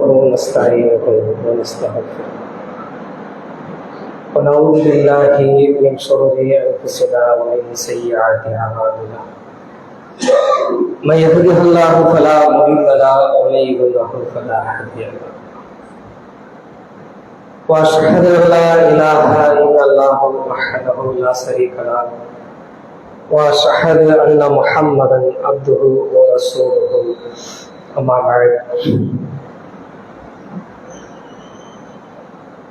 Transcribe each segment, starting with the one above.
ونستعينه ونستغفره. ونعوذ بالله من شرور أنفسنا ومن سيئات أعمالنا. من يهده الله فلا مضل له ومن يضلل فلا هادي له. وأشهد أن لا إله إلا الله وحده لا شريك له. وأشهد أن محمدا عبده ورسوله. أما بعد.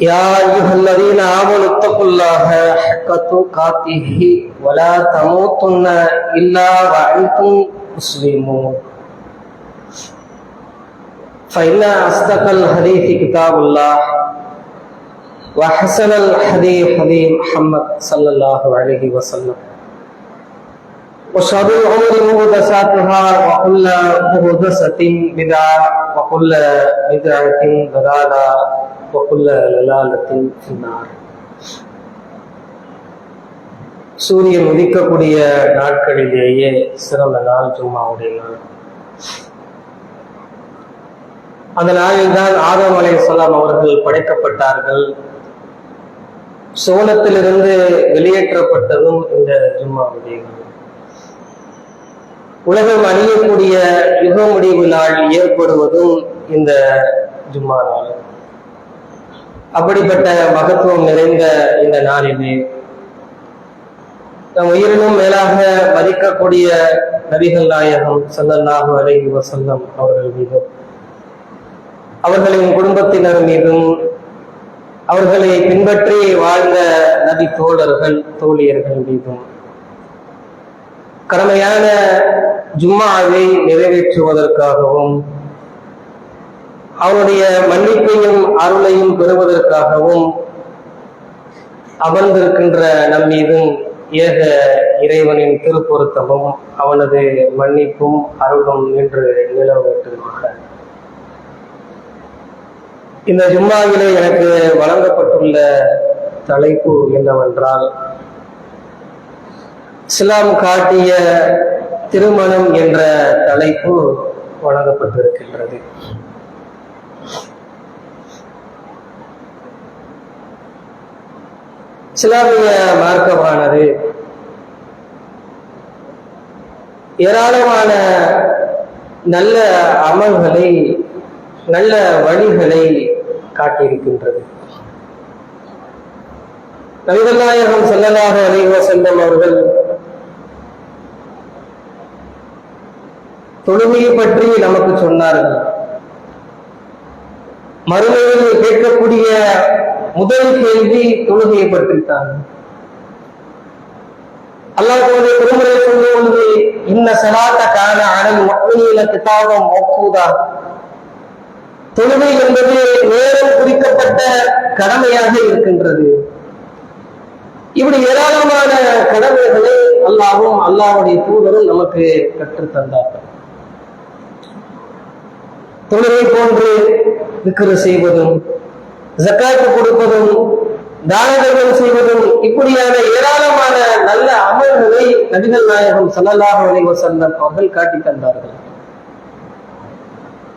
يا أيها الذين آمنوا اتقوا الله حق تقاته ولا تموتن إلا وأنتم مسلمون. فإن أصدق الحديث كتاب الله وحسن الحديث حديث محمد صلى الله عليه وسلم. وشر الأمور محدثاتها وكل محدثة بدعة وكل بدعة ضلالة. வகுல்ல சூரியன் உதிக்கக்கூடிய நாட்களிலேயே சிறந்த நாள் ஜும்மாவுடைய நாள். அந்த நாளில்தான் ஆதம் அலை சொல்லாம் அவர்கள் படைக்கப்பட்டார்கள். சோளத்திலிருந்து வெளியேற்றப்பட்டதும் இந்த ஜும்மாவுடைய உலகம் அணியக்கூடிய யுக முடிவு நாள் ஏற்படுவதும் இந்த ஜும்மா நாள். அப்படிப்பட்ட மகத்துவம் நிறைந்த இந்த நாளிலே நம் உயிரினும் மேலாக மதிக்கக்கூடிய நபிகள் நாயகம் சல்லல்லாஹு அலைஹி வசல்லம் அவர்கள் மீதும் அவர்களின் குடும்பத்தினர் மீதும் அவர்களை பின்பற்றி வாழ்ந்த நபி தோழர்கள் தோழியர்கள் மீதும் கடமையான ஜும்மாவை நிறைவேற்றுவதற்காகவும் அவனுடைய மன்னிப்பையும் அருளையும் பெறுவதற்காகவும் அமர்ந்திருக்கின்ற நம் மீதும் ஏக இறைவனின் திருப்பொருத்தமும் அவனது மன்னிப்பும் அருளும் என்று நிலவட்டுமாக இந்த ஜும்மாவிலே எனக்கு வழங்கப்பட்டுள்ள தலைப்பு என்னவென்றால் இஸ்லாம் காட்டிய திருமணம் என்ற தலைப்பு வழங்கப்பட்டிருக்கின்றது. இஸ்லாமிய மார்க்கமானது ஏராளமான நல்ல அமல்களை நல்ல வழிகளை காட்டியிருக்கின்றது. நபிகள்நாயகம் செல்லலாக அலைவ செல்லும் அவர்கள் தொழுமையை பற்றி நமக்கு சொன்னார்கள். மறுமையில் கேட்கக்கூடிய முதல் கேள்வி தொழுகையை பற்றித்தான் அல்லாஹ் திருமுறை சொல்லும் பொழுது இன்ன சலாத்த காண அனல் மக்களில கிதாபம் ஒப்புதா தொழுகை என்பது நேரம் குறிக்கப்பட்ட கடமையாக இருக்கின்றது. இப்படி ஏராளமான கடமைகளை அல்லாவும் அல்லாவுடைய தூதரும் நமக்கு கற்றுத்தந்தார்கள். தொழுகை போன்று விக்கிர செய்வதும் ஜக்காத்து கொடுப்பதும் தான தர்மம் செய்வதும் இப்படியான ஏராளமான நல்ல அமல்களை நபிகள் நாயகம் சல்லல்லாஹ் அலைஹி வஸல்லம் அவர்கள் காட்டி தந்தார்கள்.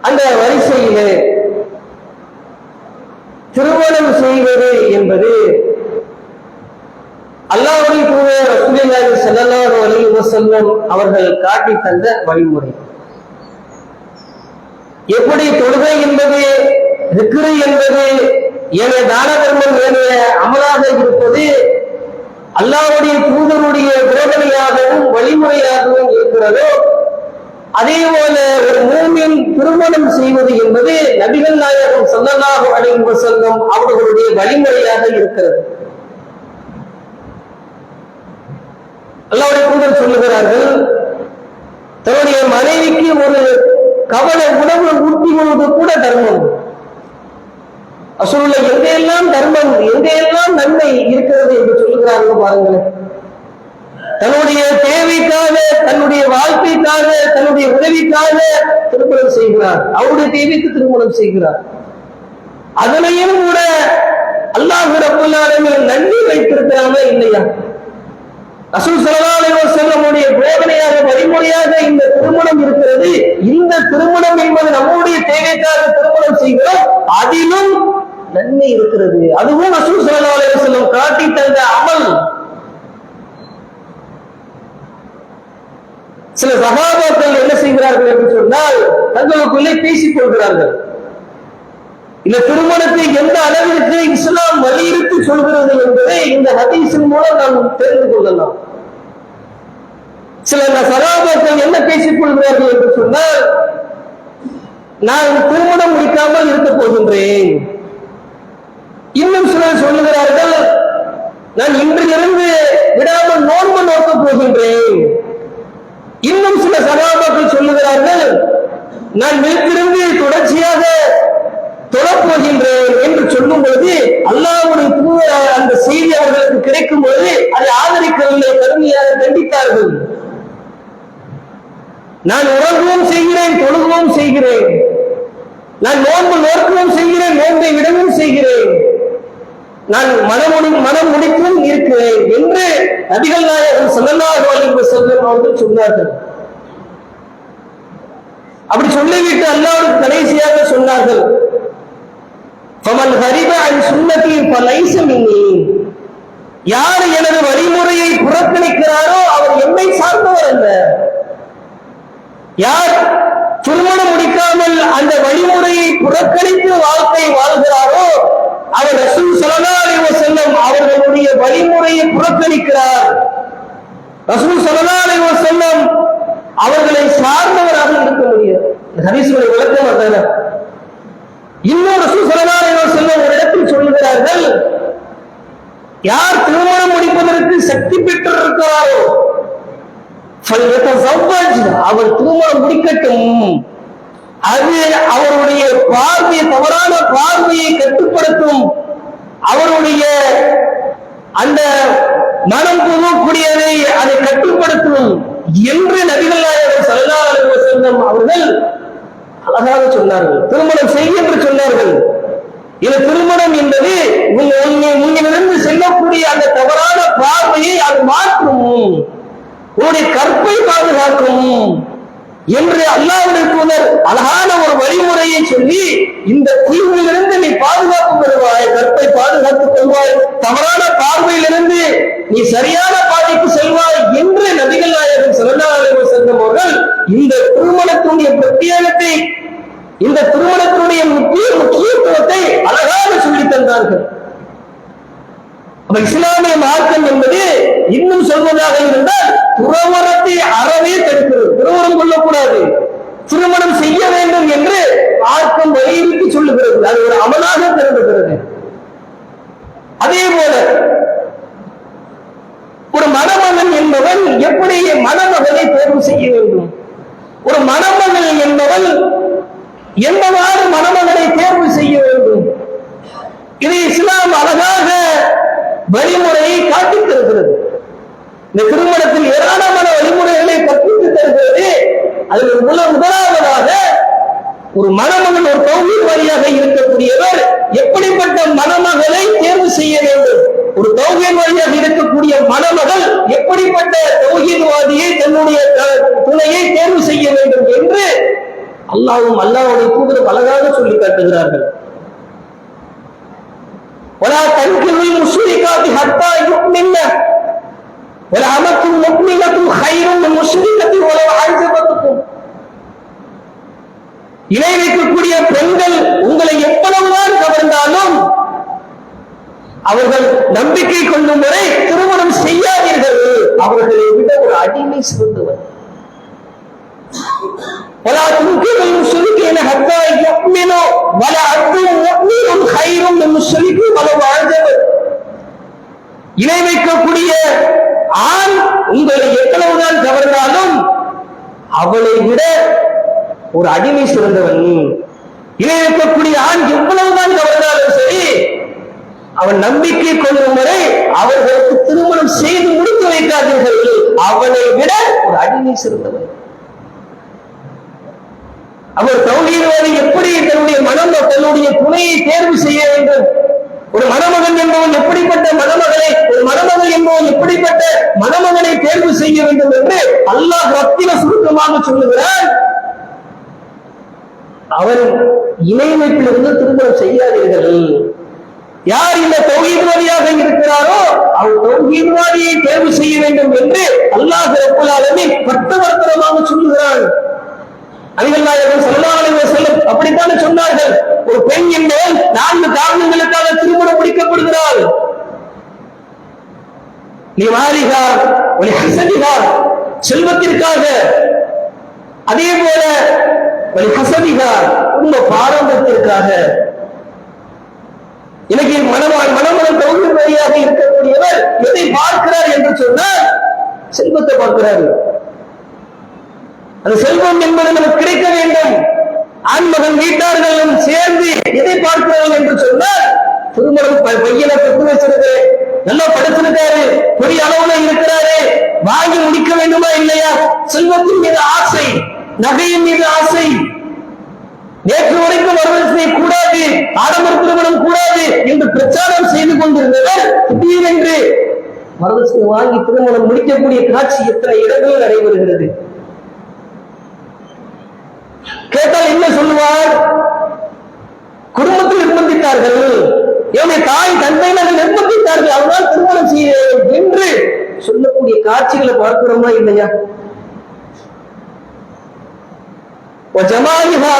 அந்த வரிசையிலே திருமணம் செய்வது என்பது அல்லாவுடைய தூதர் ரசூலுல்லாஹி ஸல்லல்லாஹு அலைஹி வஸல்லம் அவர்கள் காட்டி தந்த வழிமுறை. எப்படி தொழுகை என்பது ரிக்ரு என்பது ஏனைய தான தர்மம் ஏனைய அமலாக இருப்பது அல்லாவுடைய தூதருடைய போதனையாகவும் வழிமுறையாகவும் இருக்கிறதோ அதே போல ஒரு மூமின் திருமணம் செய்வது என்பது நபிகள் நாயகம் சல்லல்லாஹு அலைஹி வஸல்லம் அவர்களுடைய வழிமுறையாக இருக்கிறது. அல்லாவுடைய தூதர் சொல்லுகிறார்கள் தன்னுடைய மனைவிக்கு ஒரு கவலை உணவு ஊட்டி கொள்வது கூட தர்மம். அசுருள்ள எங்கெல்லாம் தர்மம் எங்கெல்லாம் நன்மை இருக்கிறது என்று சொல்லுகிறார்கள் பாருங்களேன். தன்னுடைய தேவைக்காக தன்னுடைய வாழ்க்கைக்காக தன்னுடைய உதவிக்காக திருமணம் செய்கிறார். அவருடைய தேவைக்கு திருமணம் செய்கிறார். அதனையும் கூட அல்லாஹ் ரப்புல் நன்றி வைத்திருக்கிறாங்களா இல்லையா? ரசூல் ஸல்லல்லாஹு செல்லமுடைய போதனையாக வழிமுறையாக இந்த திருமணம் இருக்கிறது. இந்த திருமணம் என்பது நம்முடைய தேவைக்காக திருமணம் செய்கிறோம். அதிலும் நன்மை இருக்கிறது. அதுவும் ரசூல் ஸல்லல்லாஹு அலைஹி காட்டி தந்த அமல். சில சகாபாக்கள் என்ன செய்கிறார்கள் என்று சொன்னால் தங்களுக்குள்ளே பேசிக் கொள்கிறார்கள். இந்த திருமணத்தை எந்த அளவிற்கு இஸ்லாம் வலியுறுத்தி சொல்கிறது என்பதை இந்த ஹதீஸின் மூலம் நாம் தெரிந்து கொள்ளலாம். சில சகாபாக்கள் என்ன பேசிக் கொள்கிறார்கள் என்று சொன்னால் நான் திருமணம் முடிக்காமல் இருக்க போகின்றேன். இன்னும் சிலர் சொல்லுகிறார்கள் நான் இன்றிலிருந்து விடாமல் நோன்பு நோக்கப் போகின்றேன். இன்னும் சில சகாபாக்கள் சொல்லுகிறார்கள் நான் வீட்டிலிருந்து தொடர்ச்சியாக தொடப்போகின்றேன் என்று சொல்லும் பொழுது அல்லாவுடைய அந்த செய்தி அவர்களுக்கு கிடைக்கும் பொழுது அதை ஆதரிக்கவில்லை கடுமையாக கண்டித்தார்கள். நான் உறங்கவும் செய்கிறேன் தொழுகவும் செய்கிறேன். நான் நோன்பு நோக்கவும் செய்கிறேன் நோன்பை விடவும் செய்கிறேன். நான் மனமுடி மனம் முடிக்கவும் இருக்கிறேன் என்று நபிகள் நாயகன் ஸல்லல்லாஹு அலைஹி வஸல்லம் அவர்கள் சொன்னார்கள். அப்படி சொல்லிவிட்டு அல்லாஹ்வுக்கு கடைசியாக சொன்னார்கள் பமன் ஹரிப அன் சுன்னதி பலைசம் மின்னி. யார் எனது வழிமுறையை புறக்கணிக்கிறாரோ அவர் என்னை சார்ந்தவர் அல்ல. யார் திருமணம் முடிக்காமல் அந்த வழிமுறையை புறக்கணித்து வாழ்க்கை வாழ்கிறாரோ அவர் ரசூல் சலதாலிவ செல்லும் அவர்களுடைய வழிமுறையை புறக்கணிக்கிறார். ரசூல் சலதாலிவ செல்லும் அவர்களை சார்ந்தவராக இருக்க முடியாது. ஹரிசுகளை விளக்கம் இன்னும் ரசூல் சலதாலிவ செல்லும் ஒரு இடத்தில் சொல்லுகிறார்கள் யார் திருமணம் முடிப்பதற்கு சக்தி பெற்றிருக்கிறாரோ அவர் திருமணம் முடிக்கட்டும். அது அவருடைய பார்வையை தவறான பார்வையை கட்டுப்படுத்தும். அவருடைய அந்த மனம் புகக்கூடியதை அதை கட்டுப்படுத்தும் என்று நபிகள் நாயகர் ஸல்லல்லாஹு அவர்கள் அழகாக சொன்னார்கள். திருமணம் செய் என்று சொன்னார்கள். இது திருமணம் என்பது உங்க உங்க- உங்களிலிருந்து செல்லக்கூடிய அந்த தவறான பார்வையை அது மாற்றும். உன்னுடைய கற்பை பாதுகாக்கும் என்று அல்லாவுடைய தூதர் அழகான ஒரு வழிமுறையை சொல்லி இந்த தீவிலிருந்து நீ பாதுகாப்பு பெறுவாய் கற்பை பாதுகாத்துக் கொள்வாய் தவறான பார்வையிலிருந்து நீ சரியான பாதைக்கு செல்வாய் என்று நபிகள் நாயகன் சிறந்தாளர்கள் அலைஹி அவர்கள் இந்த திருமணத்தினுடைய பிரத்யேகத்தை இந்த திருமணத்தினுடைய முக்கிய முக்கியத்துவத்தை அழகாக சொல்லி தந்தார்கள். இஸ்லாமிய மார்க்கம் என்பது இன்னும் சொல்வதாக இருந்தால் துறவரத்தை அறவே தடுக்கிறது. துறவரம் கொள்ளக்கூடாது திருமணம் செய்ய வேண்டும் என்று மார்க்கம் வலியுறுத்தி சொல்லுகிறது. அது ஒரு அமலாக கருதுகிறது. அதே போல ஒரு மணமகன் என்பவன் எப்படி மணமகனை தேர்வு செய்ய வேண்டும்? ஒரு மணமகன் என்பவன் எந்தவாறு மணமகனை தேர்வு செய்ய வேண்டும்? இது இஸ்லாம் அழகாக வழிமுறையை காட்டித் தருகிறது இந்த திருமணத்தில் ஏராளமான வழிமுறைகளை கற்பித்து தருகிறது அதில் முதல முதலாவதாக ஒரு மணமகன் ஒரு தௌஹீத் வழியாக இருக்கக்கூடியவர் எப்படிப்பட்ட மணமகளை தேர்வு செய்ய வேண்டும் ஒரு தௌஹீத் வழியாக இருக்கக்கூடிய மணமகள் எப்படிப்பட்ட தௌஹீத்வாதியை தன்னுடைய த- துணையை தேர்வு செய்ய வேண்டும் என்று அல்லாஹ்வும் அல்லாஹ்வுடைய தூதரும் அழகாக சொல்லி காட்டுகிறார்கள் ولا تنكروا المشركات حتى يؤمن والأمة مؤمنة خير من مشركة ولو أعجبتكم இணை வைக்கக்கூடிய பெண்கள் உங்களை எவ்வளவுதான் கவர்ந்தாலும் அவர்கள் நம்பிக்கை கொள்ளும் வரை திருமணம் செய்யாதீர்கள் அவர்களை விட ஒரு அடிமை சிறந்தவர் ولا تنكروا المشركين حتى يؤمنوا ولا عبد مؤمن خير من مشرك ولو أعجبه இணை வைக்கக்கூடிய ஆண் உங்களை எவ்வளவுதான் கவர்ந்தாலும் அவளை விட ஒரு அடிமை சிறந்தவன். இணை வைக்கக்கூடிய ஆண் எவ்வளவுதான் கவர்ந்தாலும் சரி அவன் நம்பிக்கை கொள்ளும் வரை அவர்களுக்கு திருமணம் செய்து முடித்து வைக்காதீர்கள். அவனை விட ஒரு அடிமை சிறந்தவன். அவர் தௌஹீதவாதி எப்படி தன்னுடைய மனம் தன்னுடைய துணையை தேர்வு செய்ய வேண்டும்? ஒரு மணமகன் என்பவன் எப்படிப்பட்ட மணமகளை ஒரு மணமகள் என்பவன் எப்படிப்பட்ட மணமகனை தேர்வு செய்ய வேண்டும் என்று அல்லாஹ் ரத்தின சொல்லுகிறார். சொல்லுகிறான் அவன் இணை வைப்பிலிருந்து திருமணம் செய்யாதீர்கள். யார் இந்த தௌஹீத்வாதியாக இருக்கிறாரோ அவர் தௌஹீத்வாதியை தேர்வு செய்ய வேண்டும் என்று அல்லாஹ் ரப்புல் பட்டவர்த்தனமாக சொல்லுகிறான் அலிகள் நாயகம் ஸல்லல்லாஹு அலைஹி அப்படித்தானே சொன்னார்கள். ஒரு பெண் என்பவள் நான்கு காரணங்களுக்காக திருமணம் முடிக்கப்படுகிறாள் நீ வாரிகார் ஒரு செல்வத்திற்காக அதே போல ஒரு ஹசதிகா குடும்ப பாரம்பரியத்திற்காக இன்னைக்கு மனமா மனமனம் தௌஹீத் வழியாக இருக்கக்கூடியவர் எதை பார்க்கிறார் என்று சொன்னால் செல்வத்தை பார்க்கிறார் அந்த செல்வம் என்பது நமக்கு கிடைக்க வேண்டும். ஆண்மகன் வீட்டார்களும் சேர்ந்து எதை பார்க்கிறார்கள் என்று சொன்னால் திருமணம் பையனை பெற்று வச்சிருக்கு நல்லா படிச்சிருக்காரு பெரிய அளவுல இருக்கிறாரு. வாங்கி முடிக்க வேண்டுமா இல்லையா? செல்வத்தின் மீது ஆசை. நகையின் மீது ஆசை. நேற்று வரைக்கும் வரதட்சணை கூடாது ஆடம்பர திருமணம் கூடாது என்று பிரச்சாரம் செய்து கொண்டிருந்தவர் திடீரென்று வரதட்சணை வாங்கி திருமணம் முடிக்கக்கூடிய காட்சி எத்தனை இடங்களில் நடைபெறுகிறது? கேட்டால் என்ன சொல்லுவார்? குடும்பத்தில் நிர்பந்தித்தார்கள். என்னுடைய தாய் தந்தையினர் நிர்பந்தித்தார்கள். அதனால் திருமணம் செய்ய என்று சொல்லக்கூடிய காட்சிகளை பார்க்கிறோமா இல்லையா? ஜமாலிஹா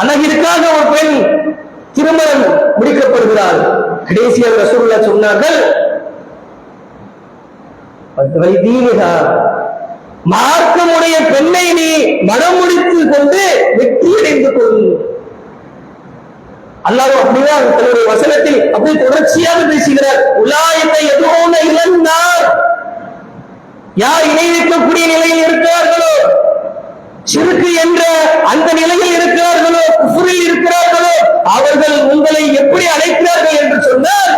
அழகிற்காக ஒரு பெண் திருமணம் முடிக்கப்படுகிறாள். கடைசியாக ரசூல்லா சொன்னார்கள் மார்க்கமுடைய பெண்ணை நீ மனம் முடித்து கொண்டு வெற்றி அடைந்து கொள். அல்லாஹ் அப்படிதான் தன்னுடைய வசனத்தில் அப்படி தொடர்ச்சியாக பேசுகிறார். உலாயத்தை எதுவும் இழந்தார் யார் இணை வைக்கக்கூடிய நிலையில் இருக்கிறார்களோ சிறுக்கு என்ற அந்த நிலையில் இருக்கிறார்களோ குஃபுரில் இருக்கிறார்களோ அவர்கள் உங்களை எப்படி அழைக்கிறார்கள் என்று சொன்னால்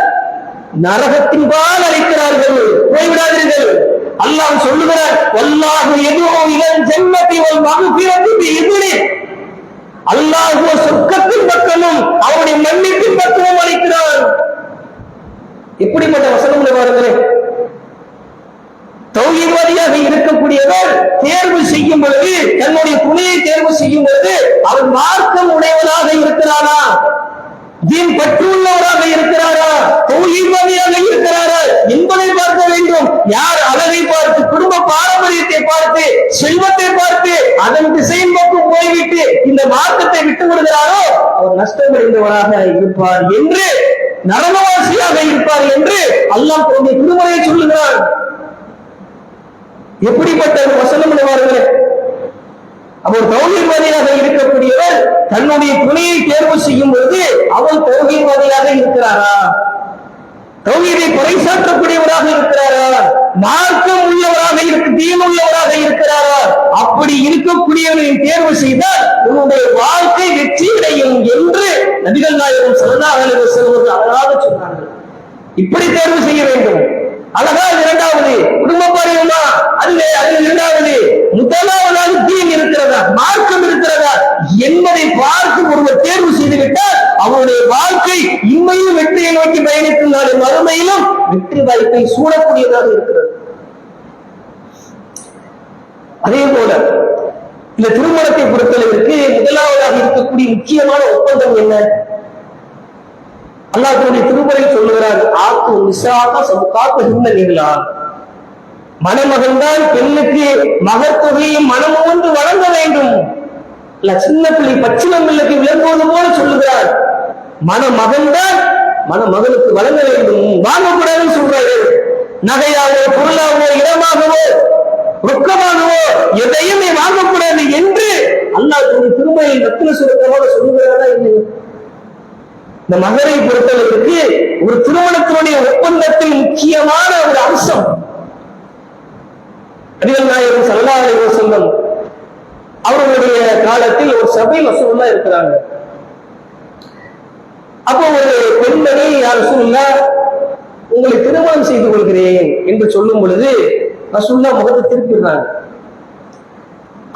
நரகத்தின் பால் அழைக்கிறார்கள் போய்விடாதீர்கள். அல்லாஹ் சொல்லுகிறார் வல்லாஹு எதுவும் இதன் ஜென்மத்தை ஒரு மகுபிறத்து எதிரே அல்லாஹுவ சொர்க்கத்தின் பக்கமும் அவருடைய மன்னிப்பின் பக்கமும் அழைக்கிறார் இப்படிப்பட்ட வசனங்களை பாருங்களேன். தௌகிவாதியாக இருக்கக்கூடியவர் தேர்வு செய்யும் பொழுது தன்னுடைய துணையை தேர்வு செய்யும் பொழுது அவர் மார்க்கம் உடையவராக இருக்கிறாரா? தீன் பற்றுள்ளவராக இருக்கிறாரா? தௌகிவாதியாக இருக்கிறாரா? என்பதை பார்க்க வேண்டும். யார் அழகை பார்த்து குடும்ப பாரம்பரியத்தை பார்த்து செல்வத்தை பார்த்து அதன் திசையின் பக்கம் போய்விட்டு இந்த மார்க்கத்தை விட்டு விடுகிறாரோ? அவர் நஷ்டமடைந்தவராக இருப்பார் என்று நரகவாசியாக இருப்பார் என்று அல்லாஹ் தன்னுடைய திருமலையை சொல்லுகிறார் எப்படிப்பட்ட ஒரு வசனம் உள்ளவார்களே அவர் தௌஹீத்வாதியாக இருக்கக்கூடியவர் தன்னுடைய துணையை தேர்வு செய்யும் பொழுது அவர் தௌஹீத்வாதியாக இருக்கிறாரா? தௌஹீதை பறைசாற்றக்கூடியவராக இருக்கிறாரா? மார்க்கம் உள்ளவராக இருக்கு தீன் உள்ளவராக இருக்கிறாரா? அப்படி இருக்கக்கூடியவரை தேர்வு செய்தால் உன்னுடைய வாழ்க்கை வெற்றி அடையும் என்று நபிகள் நாயகம் சல்லல்லாஹு செல்வது அழகாக சொன்னார்கள். இப்படி தேர்வு செய்ய வேண்டும். அழகா இரண்டாவது குடும்ப பாரியமா அல்ல அது இரண்டாவது. முதலாவதாக தீன் இருக்கிறதா? மார்க்கம் இருக்கிறதா? என்பதை பார்த்து ஒருவர் தேர்வு செய்துவிட்டால் அவருடைய வாழ்க்கை இம்மையும் வெற்றியை நோக்கி பயணிக்கும் நாளை மறுமையிலும் வெற்றி வாய்ப்பை சூடக்கூடியதாக இருக்கிறது. அதே போல இந்த திருமணத்தை பொறுத்தளவிற்கு முதலாவதாக இருக்கக்கூடிய முக்கியமான ஒப்பந்தம் என்ன? அல்லாஹ் தன்னுடைய திருமுறை சொல்லுகிறார் ஆத்து நிசாக சமுகாத்து ஹின்ன நீங்களா மணமகன் தான் பெண்ணுக்கு மகத்தொகையும் மனம் ஒன்று வழங்க வேண்டும். இல்ல சின்ன பிள்ளை பச்சிலங்களுக்கு விளங்குவது போல சொல்லுகிறார். மணமகன் தான் மணமகனுக்கு வழங்க வேண்டும். வாங்கக்கூடாதுன்னு சொல்றாரு. நகையாகவோ பொருளாகவோ இடமாகவோ ரொக்கமாகவோ எதையும் நீ வாங்கக்கூடாது என்று அல்லாஹ் தன்னுடைய திருமறையில் ரத்தின சுரத்தமாக சொல்லுகிறாரா இல்லையா? இந்த மகரை பொறுத்தளவிற்கு ஒரு திருமணத்தினுடைய ஒப்பந்தத்தில் முக்கியமான ஒரு அம்சம். நபிகள் நாயகம் சல்லல்லாஹு அலைஹி அவர்களுடைய காலத்தில் ஒரு சபை வசூலா இருக்கிறாங்க. அப்போ ஒரு பெண்மணி யார் சொல்ல உங்களை திருமணம் செய்து கொள்கிறேன் என்று சொல்லும் பொழுது ரசூல்லா முகத்தை திருப்பிடுறாங்க.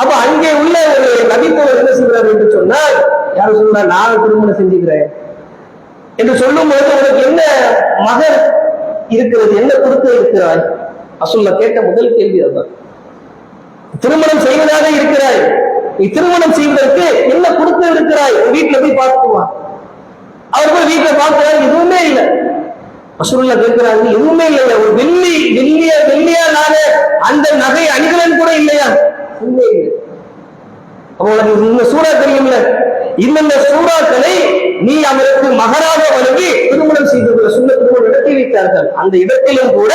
அப்ப அங்கே உள்ள ஒரு நபித்தவர் என்ன செய்கிறார் என்று சொன்னால் யார் சொன்னா நான் திருமணம் செஞ்சுக்கிறேன். என்று சொல்லும் போது உனக்கு என்ன மகர் இருக்கிறது என்ன கொடுத்து இருக்கிறாய் அசுல்ல கேட்ட முதல் கேள்வி அதுதான். திருமணம் செய்வதாக இருக்கிறாய். நீ திருமணம் செய்வதற்கு என்ன கொடுத்து இருக்கிறாய்? வீட்டுல போய் பார்த்துக்குவான் அவர் போய் வீட்டுல பார்க்கிறாரு எதுவுமே இல்லை. அசுல்ல கேட்கிறாங்க எதுவுமே இல்லையா? ஒரு வெள்ளி வெள்ளிய வெள்ளியா நான அந்த நகை அணிகலன் கூட இல்லையா? உண்மை இல்லை. அப்போ உனக்கு இந்த சூறா தெரியும்ல? இந்தந்த சூறாக்களை நீ அவருக்கு மகராக வழங்கி திருமணம் செய்து கொள்ள சொல்ல திருமணம் நடத்தி வைத்தார்கள். அந்த இடத்திலும் கூட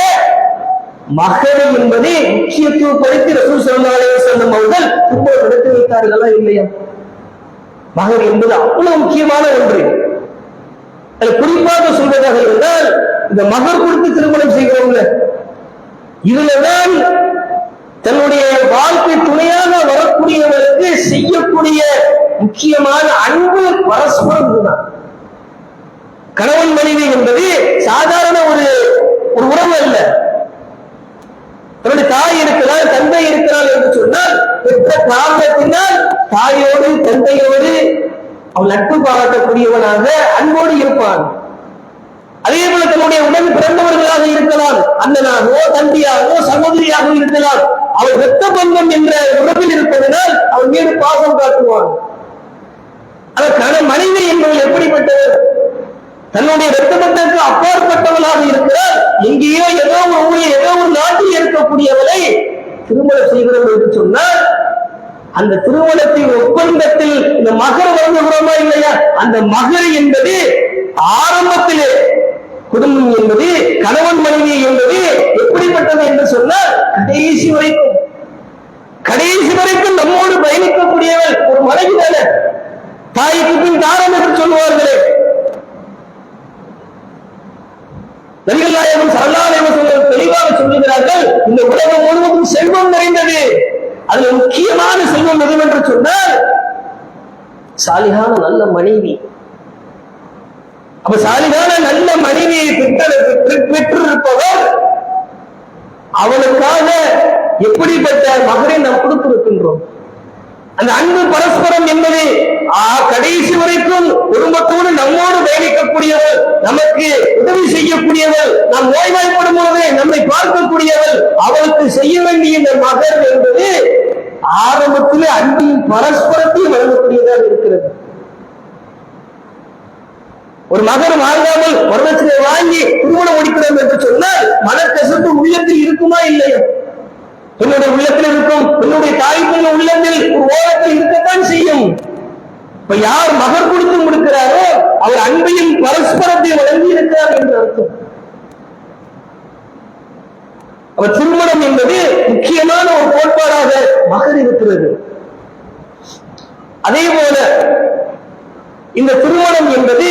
மகர் என்பதை முக்கியத்துவப்படுத்தி ரசூல் ஸல்லல்லாஹு அலைஹி அவர்கள் திருமணம் நடத்தி வைத்தார்களா இல்லையா? மகர் என்பது அவ்வளவு முக்கியமான ஒன்று. அது குறிப்பாக சொல்வதாக இருந்தால் இந்த மகர் கொடுத்து திருமணம் செய்கிறவங்க இதுலதான் தன்னுடைய வாழ்க்கை துணையாக வரக்கூடியவருக்கு செய்யக்கூடிய முக்கியமான அன்பு பரஸ்பரம் தான் கணவன் மனைவி என்பது சாதாரண ஒரு ஒரு உறவு அல்ல. தன்னுடைய தாய் இருக்கிறாள் தந்தை இருக்கிறாள் என்று சொன்னால் பெற்ற காரணத்தினால் தாயோடு தந்தையோடு அவன் நட்பு பாராட்டக்கூடியவனாக அன்போடு இருப்பான். அதே போல தன்னுடைய உடன் பிறந்தவர்களாக இருக்கலாம் அண்ணனாகவோ தம்பியாகவோ சகோதரியாக இருக்கலாம். அவர் ரத்த பந்தம் என்ற உறவில் இருப்பதனால் அவர் மீது பாசம் காட்டுவான் அதற்கான மனைவி என்பவள் எப்படிப்பட்டவர்? தன்னுடைய ரத்த பந்தத்துக்கு அப்பாற்பட்டவளாக இருக்கிறார். எங்கேயோ ஏதோ ஒரு ஊரில் ஏதோ ஒரு நாட்டில் இருக்கக்கூடியவளை திருமணம் செய்கிறோம் என்று சொன்னால் அந்த திருமணத்தின் ஒப்பந்தத்தில் இந்த மகர் வழங்குகிறோமா இல்லையா? அந்த மகர் என்பது ஆரம்பத்திலே குடும்பம் என்பது கணவன் மனைவி என்பது எப்படிப்பட்டது என்று சொன்னால் கடைசி வரைக்கும். கடைசி வரைக்கும் நம்மோடு பயணிக்கக்கூடியவள் ஒரு மனைவி தானே. தாய்க்கு பின் தாரம் என்று சொல்லுவார்களே நபிகள் நாயகம் சரணாலயம் தெளிவாக சொல்லுகிறார்கள் இந்த உலகம் முழுவதும் செல்வம் நிறைந்தது. அதுல முக்கியமான செல்வம் எதுவென்று சொன்னால் சாலிகான நல்ல மனைவி. அப்ப சாலிகான நல்ல மனைவியை பெற்ற- பெற்றிருப்பவர் அவளுக்காக எப்படிப்பட்ட மகனை நாம் கொடுத்திருக்கின்றோம்? அந்த அன்பு பரஸ்பரம் என்பது ஆ, கடைசி வரைக்கும் குடும்பத்தோடு நம்மோடு பயணிக்கக்கூடியவர் நமக்கு உதவி செய்யக்கூடியவர் நாம் நோய்வாய்ப்படும் பொழுது நம்மை பார்க்கக்கூடியவர் அவளுக்கு செய்ய வேண்டிய இந்த மகர் என்பது ஆரம்பத்திலே அன்பின் பரஸ்பரத்தையும் வழங்கக்கூடியதாக இருக்கிறது. ஒரு மகர் வாங்காமல் வரதட்சணை வாங்கி திருமணம் முடிக்கிறோம் என்று சொன்னால் மனக்கசப்பு உள்ளத்தில் இருக்குமா இல்லையா? என்னுடைய உள்ளத்தில் இருக்கும் என்னுடைய தாய்க்குள்ள உள்ளத்தில் ஒரு ஓரத்தில் இருக்கத்தான் செய்யும். இப்ப யார் மகர் கொடுத்து முடிக்கிறாரோ அவர் அன்பையும் பரஸ்பரத்தை வழங்கி இருக்கிறார் என்று அர்த்தம். அவர் திருமணம் என்பது முக்கியமான ஒரு கோட்பாடாக மகர் இருக்கிறது. அதே போல இந்த திருமணம் என்பது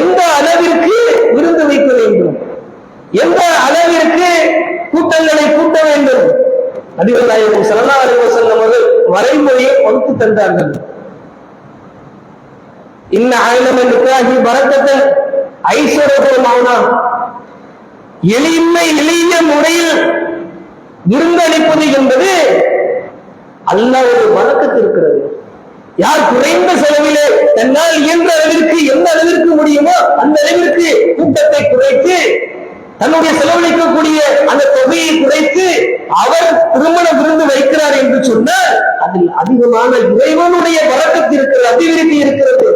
எந்த அளவிற்கு விருந்து வைக்க வேண்டும்? எந்த அளவிற்கு கூட்டங்களை கூட்ட வேண்டும்? அதிபர் நாயகம் ஸல்லல்லாஹு அலைஹி அவர்கள் வரைமுறையை வகுத்து தந்தார்கள். இன்ன ஆயிலம் நிக்காஹி ஐஸ்வரபுரம் ஐஸ்வரபுரமாவனா எளிமை எளிய முறையில் விருந்தளிப்பது என்பது அல்ல ஒரு வழக்கத்து இருக்கிறது. யார் குறைந்த செலவிலே தன்னால் இயன்ற அளவிற்கு எந்த அளவிற்கு முடியுமோ அந்த அளவிற்கு கூட்டத்தை குறைத்து தன்னுடைய செலவழிக்கக்கூடிய அந்த தொகையை குறைத்து அவர் திருமண விருந்து வைக்கிறார் என்று சொன்னால் அதில் அதிகமான இறைவனுடைய வழக்கத்து இருக்கிறது அபிவிருத்தி இருக்கிறது.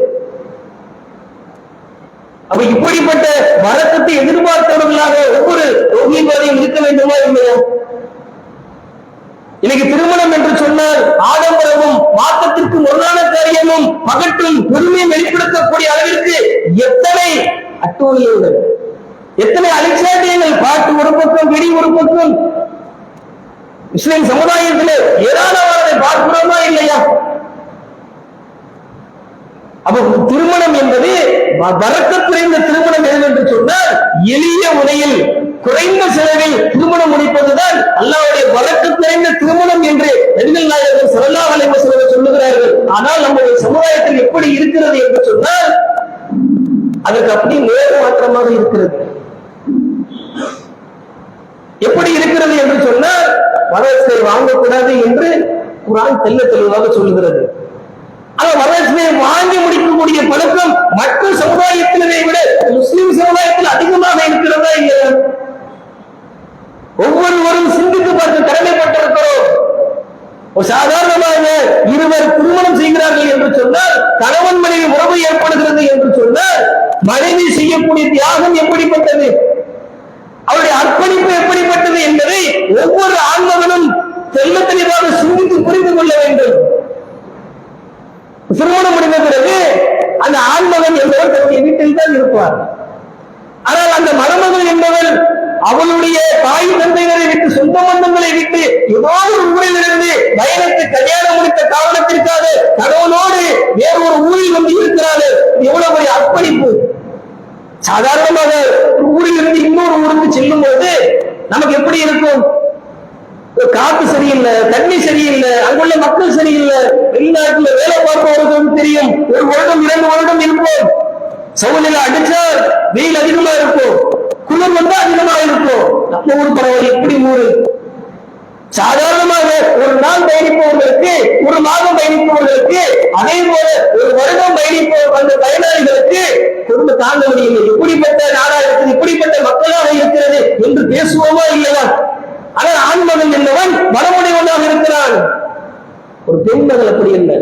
அப்ப இப்படிப்பட்ட வழக்கத்தை எதிர்பார்த்தவர்களாக ஒவ்வொரு ரோகியவாதியும் இருக்க வேண்டுமா இல்லையா? இன்னைக்கு திருமணம் என்று சொன்னால் ஆடம்பரமும் மாற்றத்திற்கு முரணான காரியமும் பகட்டும் பெருமையும் வெளிப்படுத்தக்கூடிய அளவிற்கு எத்தனை அட்டூழியங்கள் எத்தனை அலட்சியங்கள் பாட்டு ஒரு பக்கம் வெடி ஒரு பக்கம். முஸ்லிம் சமுதாயத்திலே ஏராளமானதை பார்க்கிறோமா இல்லையா? அப்ப திருமணம் என்பது வ- வரக்க குறைந்த திருமணம் எது என்று சொன்னால் எளிய முறையில் குறைந்த செலவில் திருமணம் முடிப்பதுதான் அல்லாவுடைய வழக்கு குறைந்த திருமணம் என்று நபிகள் நாயகர் ஸல்லல்லாஹு அலைஹி வஸல்லம் சொல்லுகிறார்கள். ஆனால் நம்முடைய சமுதாயத்தில் எப்படி இருக்கிறது என்று சொன்னால் அதற்கு அப்படி நேர் மாற்றமாக இருக்கிறது. எப்படி இருக்கிறது என்று சொன்னால் வரதட்சணை வாங்கக்கூடாது என்று குரான் தெல்ல தெளிவாக சொல்லுகிறது. ஆனா வரதட்சணையை வாங்கி முடிக்கக்கூடிய பழக்கம் மற்ற சமுதாயத்தினரை விட முஸ்லிம் சமுதாயத்தில் அதிகமாக இருக்கிறதா இல்லையா? ஒவ்வொருவரும் சிந்தித்து பார்த்து கடமைப்பட்டிருக்கிறோம். சாதாரணமாக இருவர் திருமணம் செய்கிறார்கள் என்று சொன்னால் கணவன் மனைவி உறவு ஏற்படுகிறது என்று சொன்னால் மனைவி செய்யக்கூடிய தியாகம் எப்படிப்பட்டது? அவருடைய அர்ப்பணிப்பு எப்படிப்பட்டது என்பதை ஒவ்வொரு ஆண்மகனும் தெல்ல தெளிவாக சிந்தித்து புரிந்து கொள்ள வேண்டும். திருமணம் முடிந்த பிறகு அந்த ஆண்மகன் என்பவர் தன்னுடைய வீட்டில் தான் இருப்பார். ஆனால் அந்த மணமகள் என்பவர் அவளுடைய தாய் தந்தையரை விட்டு சொந்த பந்தங்களை விட்டு ஏதாவது ஒரு ஊரில் இருந்து பயணத்தை கல்யாணம் முடித்த காரணத்திற்காக கடவுளோடு வேறொரு ஒரு ஊரில் வந்து இருக்கிறாள். எவ்வளவு பெரிய அர்ப்பணிப்பு. சாதாரணமாக ஒரு ஊரில் இருந்து இன்னொரு ஊருக்கு செல்லும் போது நமக்கு எப்படி இருக்கும்? காப்பு சரியில்லை தண்ணி சரியில்லை அங்குள்ள மக்கள் சரியில்லை வெளிநாட்டுல வேலை பார்ப்பவர்களுக்கு தெரியும். ஒரு வருடம் இரண்டு வருடம் இருப்போம். சவுநிலை அடிச்சா வெயில் அதிகமா இருக்கும். குளிர் வந்தா அதிகமா இருக்கும். நம்ம ஊர் பரவாயில்ல எப்படி ஊரு. சாதாரணமாக ஒரு நாள் பயணிப்பவர்களுக்கு ஒரு மாதம் பயணிப்பவர்களுக்கு அதே போல ஒரு வருடம் பயணிப்பவர் அந்த பயனாளிகளுக்கு குடும்ப தாங்க முடியவில்லை இப்படிப்பட்ட நாடா இருக்கிறது இப்படிப்பட்ட மக்களாக இருக்கிறது என்று பேசுவோம். ஆனால் ஆண்மகன் என்பவன் பலமுடையவனாக இருக்கிறான். ஒரு பெண் மகள் அப்படி இல்லை.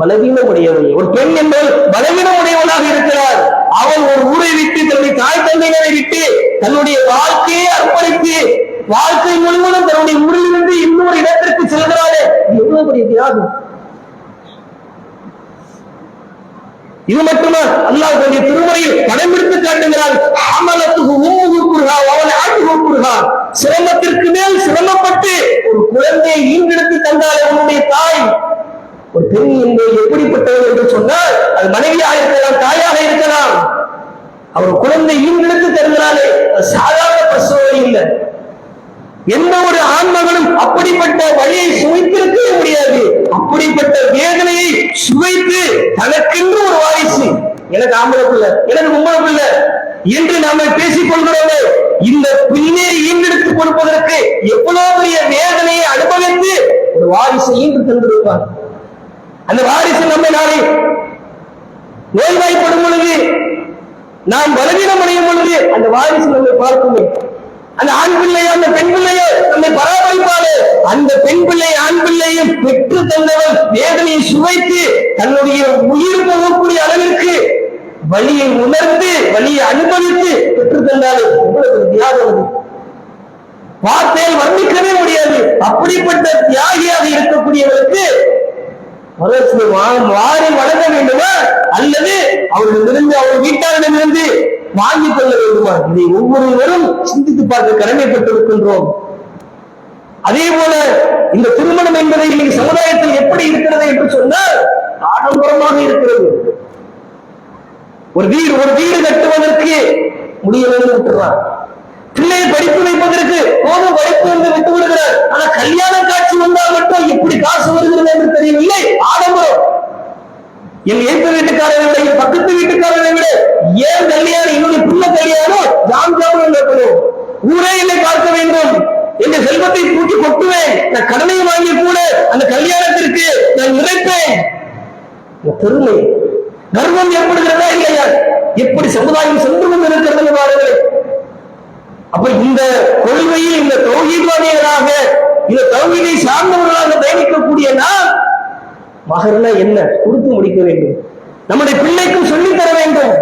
பலவீனமுடையவள். ஒரு பெண் என்பவள் பலவீனமுடையவளாக இருக்கிறார் அவள் ஒரு ஊரை விட்டு தன்னுடைய தாய் தந்தைகளை விட்டு தன்னுடைய வாழ்க்கையை அர்ப்பணித்து வாழ்க்கை முழுவதும் தன்னுடைய ஊரிலிருந்து இன்னொரு இடத்திற்கு செல்கிறாளே. எவ்வளவு பெரிய தியாகம்? இது மட்டுமா? அல்லாஹ் தன்னுடைய திருமுறையில் படம் எடுத்து காட்டுகிறார். அமலத்துக்கு உம்முகு குருகா அவன் ஆட்டுகு குருகா சிரமத்திற்கு மேல் சிரமப்பட்டு ஒரு குழந்தையை ஈண்டெடுத்து தந்தால் அவனுடைய தாய். ஒரு பெண் என்பது எப்படிப்பட்டவர் என்று சொன்னால் அது மனைவியாக இருக்கலாம் தாயாக இருக்கலாம். அவர் குழந்தை ஈண்டெடுத்து தருகிறாளே அது சாதாரண பிரசவம் இல்லை. எந்த ஒரு ஆன்மகனும் அப்படிப்பட்ட வழியை சுமைத்திருக்கவே முடியாது. அப்படிப்பட்ட வேதனையை சுவைத்து தனக்கென்று ஒரு வாரிசு எனக்கு ஆம்பளை பிள்ளை எனக்கு பொம்பளை பிள்ளை. என்று நாம பேசிக் கொள்கிறோமே இந்த பின்னே ஈண்டெடுத்து கொடுப்பதற்கு எவ்வளவு பெரிய வேதனையை அனுபவித்து ஒரு வாரிசை ஈன்று தந்திருப்பார். அந்த வாரிசு நம்ம நாளை நோய்வாய்ப்படும் பொழுது நாம் பலவீனம் அடையும் பொழுது அந்த வாரிசு நம்மை பார்க்குமே. அந்த ஆண் பிள்ளையோ அந்த பெண் பிள்ளையோ நம்மை பராமரிப்பாளே அந்த பெண் பிள்ளை ஆண் பிள்ளையும் பெற்று தந்தவன் வேதனையை சுவைத்து தன்னுடைய உயிர் போகக்கூடிய அளவிற்கு வழியை உணர்ந்து வழியை அனுபவித்து பெற்று தந்தாலே எவ்வளவு தியாகம் அது வர்ணிக்கவே முடியாது. அப்படிப்பட்ட தியாகியாக இருக்கக்கூடியவருக்கு வரதட்சணை வாரி வழங்க வேண்டுமா? அல்லது அவர்களிடமிருந்து அவர் வீட்டாரிடமிருந்து வாங்கிக் கொள்ள வேண்டுமா? இதை ஒவ்வொருவரும் சிந்தித்து பார்க்க கடமைப்பட்டிருக்கின்றோம். அதே போல இந்த திருமணம் என்பதை இன்னைக்கு சமுதாயத்தில் எப்படி இருக்கிறது என்று சொன்னால் ஆடம்பரமாக இருக்கிறது. ஒரு வீடு ஒரு வீடு கட்டுவதற்கு முடியவில்லை விட்டுறான் பிள்ளையை படிப்பு வைப்பதற்கு போதும் படிப்பு என்று விட்டு விடுகிறார் ஆனா கல்யாண காட்சி வந்தால் மட்டும் எப்படி காசு வருகிறது என்று தெரியவில்லை. ஆடம்பரம். என் ஏற்ற வீட்டுக்காரரை விட என் பக்கத்து வீட்டுக்காரரை விட ஏன் கல்யாணம் என்னுடைய பிள்ளை கல்யாணம்? ஜாம் ஜாம் நடக்கணும் ஊரே என்னை பார்க்க வேண்டும். என் செல்வத்தை தூக்கி கொட்டுவேன். நான் கடனை வாங்கி கூட அந்த கல்யாணத்திற்கு நான் நிறைப்பேன் பெருமை. கர்வம் ஏற்படுகிறதா இல்லையா? எப்படி சமுதாயம் சென்று கொண்டிருக்கிறது பாருங்கள். அப்ப இந்த கொள்கையில் இந்த தௌஹீத்வாதிகளாக இந்த தௌஹீதை சார்ந்தவர்களாக பயணிக்கக்கூடிய நாம் மகர்னா என்ன கொடுத்து முடிக்க வேண்டும்? நம்முடைய பிள்ளைக்கும் சொல்லித் தர வேண்டும்.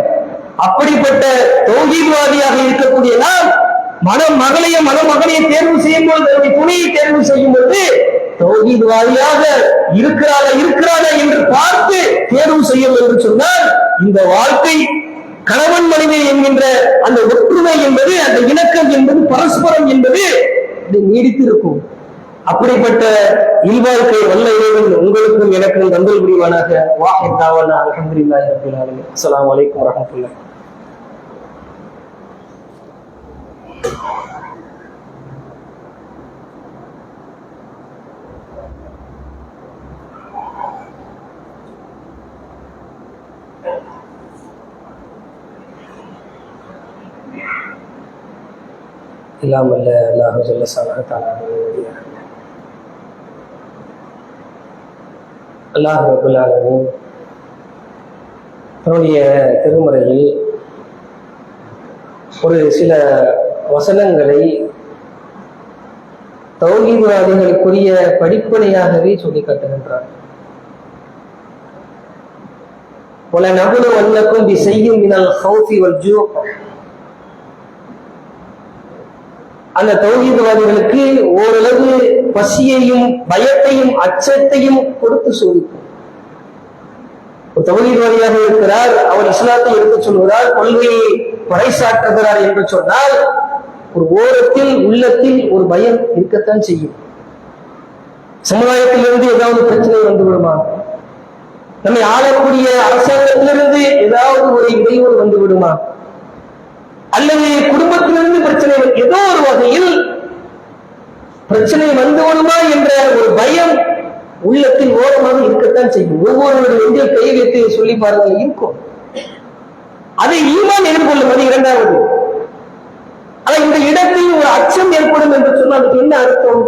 அப்படிப்பட்ட தௌஹீத்வாதியாக இருக்கக்கூடிய நாம் மணமகளைய மகளையும் தேர்வு செய்யும் போது தன்னுடைய துணையை தேர்வு செய்யும் போது தௌஹீத்வாதியாக இருக்கிறாரா இருக்கிறாரா என்று பார்த்து தேர்வு செய்யும் என்று சொன்னால் இந்த வாழ்க்கை கணவன் மனைவி என்கின்ற அந்த ஒற்றுமை என்பது அந்த இணக்கம் என்பது பரஸ்பரம் என்பது இது நீடித்திருக்கும். அப்படிப்பட்ட இல்வாழ்க்கை வல்ல இறைவன் உங்களுக்கும் எனக்கும் தந்தல் புரிவானாக. வாஹித் தாவானா அல்ஹம்துலில்லாஹி ரப்பில் ஆலமீன். அஸ்ஸலாமு அலைக்கும் எல்லாம் அல்ல அல்லாஹு அல்லாஹ் அபுல்லாலும் தன்னுடைய திருமுறையில் ஒரு சில வசனங்களை தௌஹீதுவாதிகளுக்குரிய படிப்பனையாகவே சொல்லி காட்டுகின்றார். பல நபுல வல்லக்கும் செய்யும் மினல் அந்த தௌஹீதவாதிகளுக்கு ஓரளவு பசியையும் பயத்தையும் அச்சத்தையும் கொடுத்து சோதிக்கும் ஒரு தௌஹீதவாதியாக இருக்கிறார் அவர் இஸ்லாத்தை எடுத்து சொல்கிறார் கொள்கையை பறைசாற்றுகிறார் என்று சொன்னால் ஒரு ஓரத்தில் உள்ளத்தில் ஒரு பயம் இருக்கத்தான் செய்யும். சமுதாயத்திலிருந்து ஏதாவது பிரச்சனை வந்து விடுமா நம்மை ஆளக்கூடிய அரசாங்கத்திலிருந்து ஏதாவது ஒரு இடையூறு வந்து விடுமா? அல்லது குடும்பத்திலிருந்து பிரச்சனை ஏதோ ஒரு வகையில் பிரச்சனை வந்து விடுமா என்ற ஒரு பயம் உள்ளத்தில் ஓரமாக இருக்கத்தான் செய்யும். ஒவ்வொருவருடைய நெஞ்சில் கை வைத்து சொல்லி பாருங்கள் இருக்கும். அதை ஈமான் எதிர்கொள்ளும் அது இரண்டாவது. ஆனா இந்த இடத்தில் ஒரு அச்சம் ஏற்படும் என்று சொன்னால் அதுக்கு என்ன அர்த்தம்?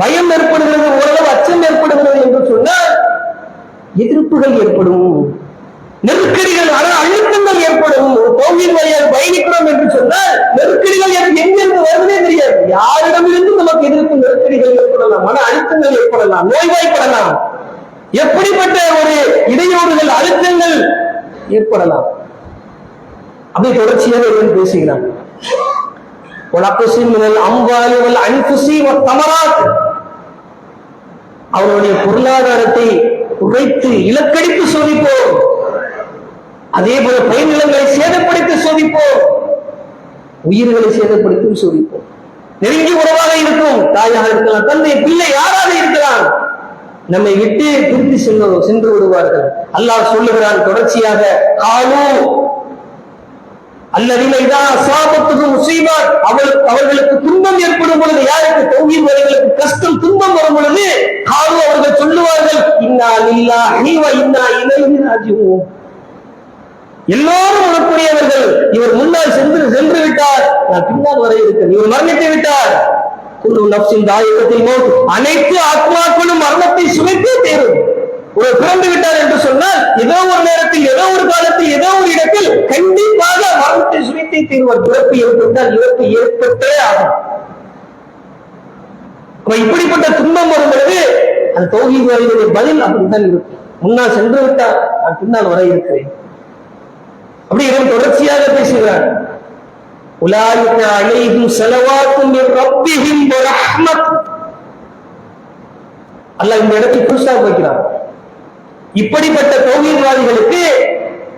பயம் ஏற்படுகிறது ஓரளவு அச்சம் ஏற்படுகிறது என்று சொன்னால் எதிர்ப்புகள் ஏற்படும் நெருக்கடிகள் அற அழுத்தங்கள் ஏற்படும். ஒரு கோவில் வழியாக பயணிக்கிறோம் என்று சொன்னால் நெருக்கடிகள் எனக்கு எங்கிருந்து வருவதே தெரியாது. யாரிடமிருந்து நமக்கு எதிர்ப்பு நெருக்கடிகள் ஏற்படலாம் மன அழுத்தங்கள் ஏற்படலாம் நோய்வாய்ப்படலாம். எப்படிப்பட்ட ஒரு இடையூறுகள் அழுத்தங்கள் ஏற்படலாம்? அப்படி தொடர்ச்சியாக இவன் பேசுகிறான் உலகசின் அன்புசி அவருடைய பொருளாதாரத்தை உழைத்து இலக்கடித்து சோதிப்போம். அதே போல பயிர்நிலங்களை சேதப்படுத்தி சோதிப்போம். உயிர்களை சேதப்படுத்தி சோதிப்போம். நெருங்கி உறவாக இருக்கும். தாயாக இருக்கலாம் தந்தை பிள்ளை யாராக இருக்கலாம். நம்மை விட்டு திருப்பி சென்று சென்று விடுவார்கள். அல்லாஹ் சொல்லுகிறான் தொடர்ச்சியாக காலு அல்லதின இதா அசாபத்துக்கு முசீபான் அவளுக்கு அவர்களுக்கு துன்பம் ஏற்படும் பொழுது யாருக்கு தௌஹீத் வரைகளுக்கு கஷ்டம் துன்பம் வரும் பொழுது காரு அவர்கள் சொல்லுவார்கள் இன்னா லில்லாஹி வ இன்னா இலைஹி ராஜிஊன். எல்லோரும் உணக்கூடியவர்கள் இவர் முன்னால் சென்று சென்று விட்டார். நான் பின்னால் வர இருக்கிறேன் இவர் மரணித்து விட்டார். குரு நப்சின் தாயகத்தில் அனைத்து ஆத்மாக்களும் மரணத்தை சுமைத்தே தேரும் ஒரு பிறந்து விட்டார் என்று சொன்னால் ஏதோ ஒரு நேரத்தில் ஏதோ ஒரு காலத்தில் ஏதோ ஒரு இடத்தில் கண்டிப்பாக மரணத்தை சுமைத்தே தீர்வர் பிறப்பு ஏற்பட்டால் இழப்பு ஏற்பட்டே ஆகும். இப்படிப்பட்ட துன்பம் வரும் பொழுது அந்த தௌஹீத்வாதிகளுடைய பதில் அப்படித்தான் இருக்கும். முன்னால் சென்று விட்டார் நான் பின்னால் வர இருக்கிறேன். அப்படி இவன் தொடர்ச்சியாக பேசுகிறான். உலாயிக்க அழைகும் செலவாக்கும் ரப்பிஹிம் ரஹ்மத். அல்லாஹ் இந்த இடத்தை புதுசா வைக்கிறான். இப்படிப்பட்ட தௌஹீத்வாதிகளுக்கு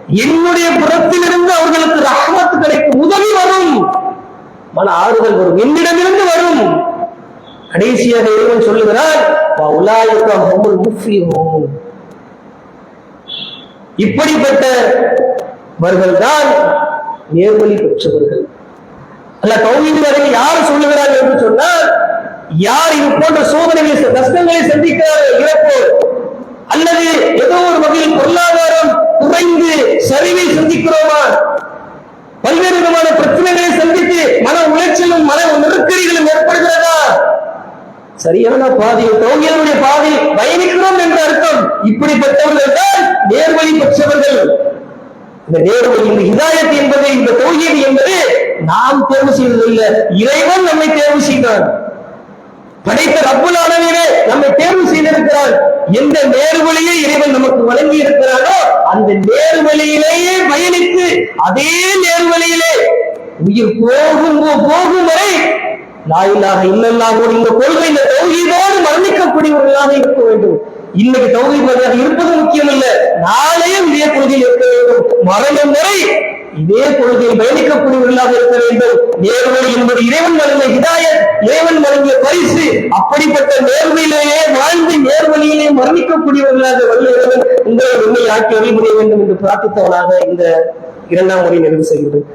என்னுடைய புறத்திலிருந்து அவர்களுக்கு ரஹமத்து கிடைக்கும் உதவி வரும். மன ஆறுதல் வரும். என்னிடமிருந்து வரும். கடைசியாக இறைவன் சொல்லுகிறார் இப்படிப்பட்டவர்கள் தான் நேர்வழி பெற்றவர்கள். அல்ல தௌஹீத் யார் சொல்லுகிறார்கள் என்று சொன்னால் யார் இது போன்ற சோதனைகளை கஷ்டங்களை சந்திக்கிறார்கள்? இறப்பு அல்லது ஏதோ ஒரு வகையில் பொருளாதாரம் குறைந்து சரிவை சந்திக்கிறோமா? பல்வேறு விதமான பிரச்சனைகளை சந்தித்து மன உளைச்சலும் மன நெருக்கடிகளும் ஏற்படுகிறதா? சரியான பாதையில் தோங்கியவருடைய பாதை பயணிக்கிறோம் என்ற அர்த்தம். இப்படிப்பட்டவர்கள் தான் நேர்வழி பெற்றவர்கள். இந்த நேர்வழி இந்த இதாயத்து என்பது இந்த தௌஹீத் என்பது நாம் தேர்வு செய்வதில்லை இறைவன் நம்மை தேர்வு செய்தான். படைத்த ரப்புல் ஆலமீனே நம்மை தேர்வு செய்திருக்கிறார். எந்த நேர்வழியை இறைவன் நமக்கு வழங்கி இருக்கிறாரோ அந்த நேர்வழியிலேயே பயணித்து அதே நேர்வழியிலே உயிர் போகும் போகும் வரை லாயிலாக கூட இந்த கொள்கை இந்த தௌகிதோடு மரணிக்கக்கூடியவர்களாக இருக்க வேண்டும். இன்னைக்கு தௌஹீதாக இருப்பது முக்கியம் இல்ல நாளையும் இதே கொள்கையில் இருக்க வேண்டும். மரணம் வரை இதே கொள்கையில் பயணிக்கக்கூடியவர்களாக இருக்க வேண்டும். நேர்மை என்பது இறைவன் வழங்கிய ஹிதாயத் இறைவன் வழங்கிய பரிசு. அப்படிப்பட்ட நேர்மையிலேயே வாழ்ந்து நேர்வழியிலே மரணிக்கக்கூடியவர்களாக வல்ல இறைவன் உங்களை உண்மை ஆக்கி வழிபுரிய வேண்டும் என்று பிரார்த்தித்தவனாக இந்த இரண்டாம் முறை நிறைவு செய்கிறேன்.